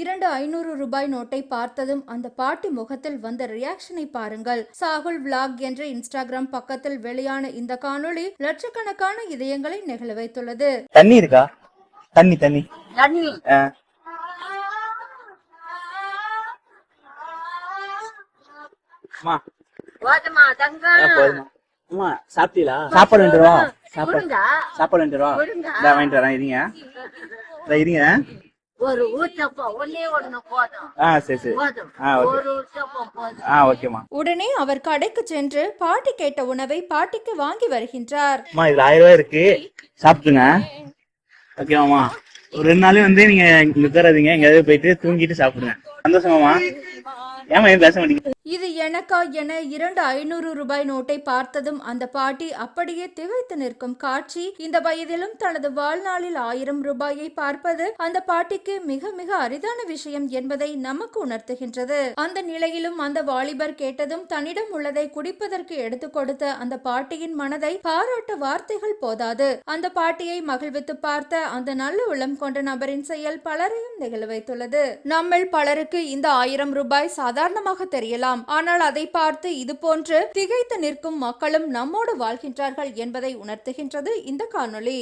இரண்டு ஐநூறு ரூபாய் நோட்டை பார்த்ததும் அந்த பாட்டி முகத்தில் வந்த ரியாக்ஷனை பாருங்கள். சாகுல் விளாக் என்ற இன்ஸ்டாகிராம் பக்கத்தில் வெளியான இந்த காணொளி லட்சக்கணக்கான இதயங்களை நெகிழ வைத்துள்ளது. தண்ணி இருக்கா? தண்ணி தண்ணி. தண்ணி. சாப்பிட்டீங்களா? சாப்பாடு? சாப்பாடு. வாங்கிட்டு வரேன் இருங்க. ஒரு ஊத்தப்பம் ஒன்னே ஒண்ணு போதும். ஆ சரி சரி. போதும். ஆ ஓகே. ஒரு ஊத்தப்பம் போதும். ஆ ஓகேம்மா. உடனே அவர் கடைக்கு சென்று பாட்டி கேட்ட உணவை பாட்டிக்கு வாங்கி வருகின்றார். அம்மா இதுல ஆயிரம் ரூபாய் இருக்கு. சாப்பிட்டுங்க. ஓகேவாம்மா ஒரு ரெண்டு நாளே வந்து நீங்க இங்க உட்காராதீங்க. எங்கேயாவது போயிட்டு தூங்கிட்டு சாப்பிடுங்க. சந்தோஷமாம்மா. ஏமா ஏன் பேச மாட்டீங்க? இது எனக்கா என இரண்டு ஐநூறு ரூபாய் நோட்டை பார்த்ததும் அந்த பாட்டி அப்படியே திகைத்து நிற்கும் காட்சி. இந்த வயதிலும் தனது வாழ்நாளில் ஆயிரம் ரூபாயை பார்ப்பது அந்த பாட்டிக்கு மிக மிக அரிதான விஷயம் என்பதை நமக்கு உணர்த்துகின்றது. அந்த நிலையிலும் அந்த வாலிபர் கேட்டதும் தன்னிடம் உள்ளதை குடிப்பதற்கு எடுத்துக் கொடுத்த அந்த பாட்டியின் மனதை பாராட்ட வார்த்தைகள் போதாது. அந்த பாட்டியை மகிழ்வித்து பார்த்த அந்த நல்ல உள்ளம் கொண்ட நபரின் செயல் பலரையும் நிகழ வைத்துள்ளது. நம்மில் பலருக்கு இந்த ஆயிரம் ரூபாய் சாதாரணமாக தெரியலாம். ஆனால் அதை பார்த்து இது போன்று திகைத்து நிற்கும் மக்களும் நம்மோடு வாழ்கின்றார்கள் என்பதை உணர்த்துகின்றது இந்த காணொளி.